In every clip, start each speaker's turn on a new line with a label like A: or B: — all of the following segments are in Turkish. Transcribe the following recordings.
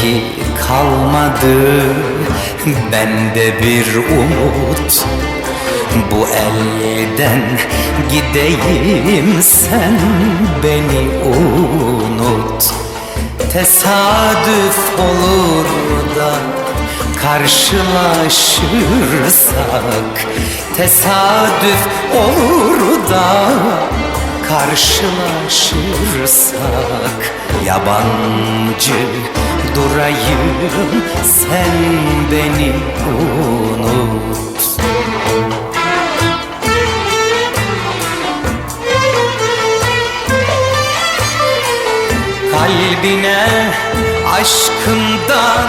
A: Ki kalmadı. Bende bir umut. Bu elden gideyim sen beni unut. Tesadüf olur da karşılaşırsak. Tesadüf olur da karşılaşırsak Yabancı durayım sen beni unut. Kalbine aşkımdan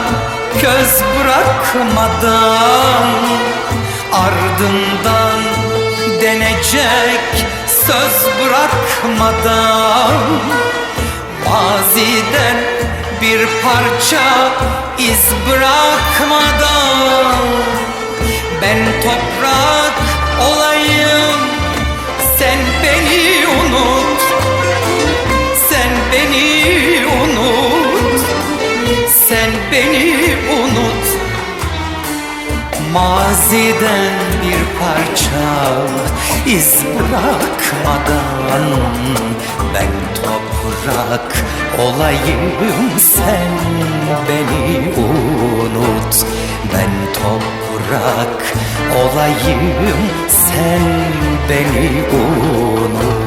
A: göz bırakmadan Ardından denecek söz bırakmadan Maziden bir parça iz bırakmadan Ben toprak olayım sen beni unut sen beni unut Sen beni Maziden bir parça. İz bırakmadan Ben toprak olayım. Sen beni unut. Ben toprak olayım. Sen beni unut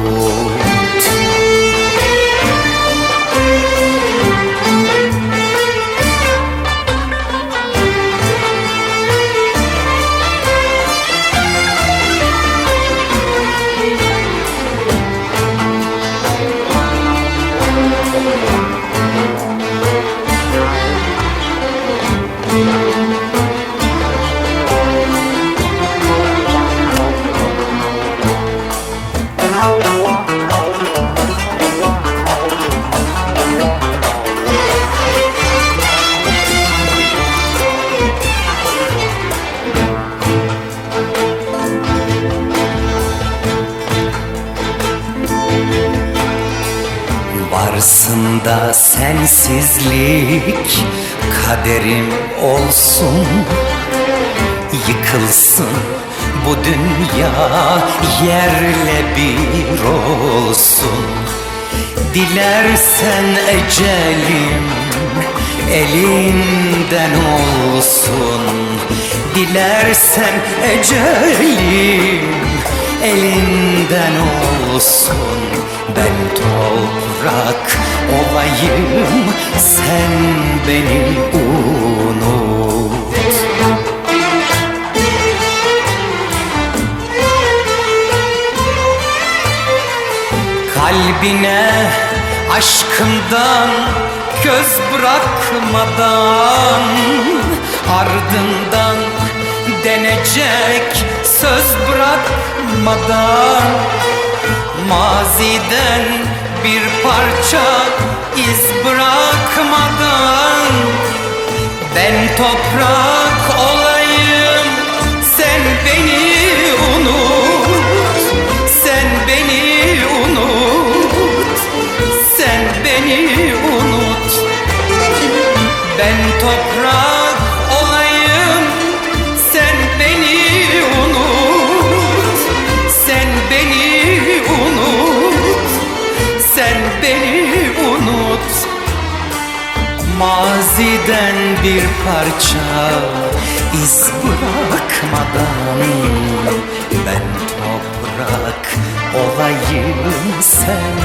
A: Varsın da sensizlik kaderim olsun Yıkılsın bu dünya yerle bir olsun. Dilersen ecelim elinden olsun. Dilersen ecelim elinden olsun Ben toprak olayım sen beni unut. Kalbine aşkımdan göz bırakmadan Ardından denecek söz bırakmadan Maziden bir parça iz bırakmadan Ben toprak olayım sen beni unut Sen beni unut Sen beni unut. Ben toprak Maziden bir parça iz bırakmadan Ben toprak olayım sen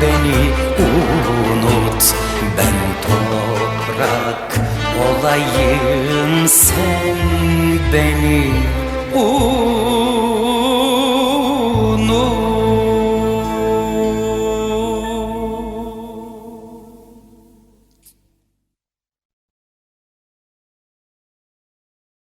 A: beni unut. Ben toprak olayım sen beni unut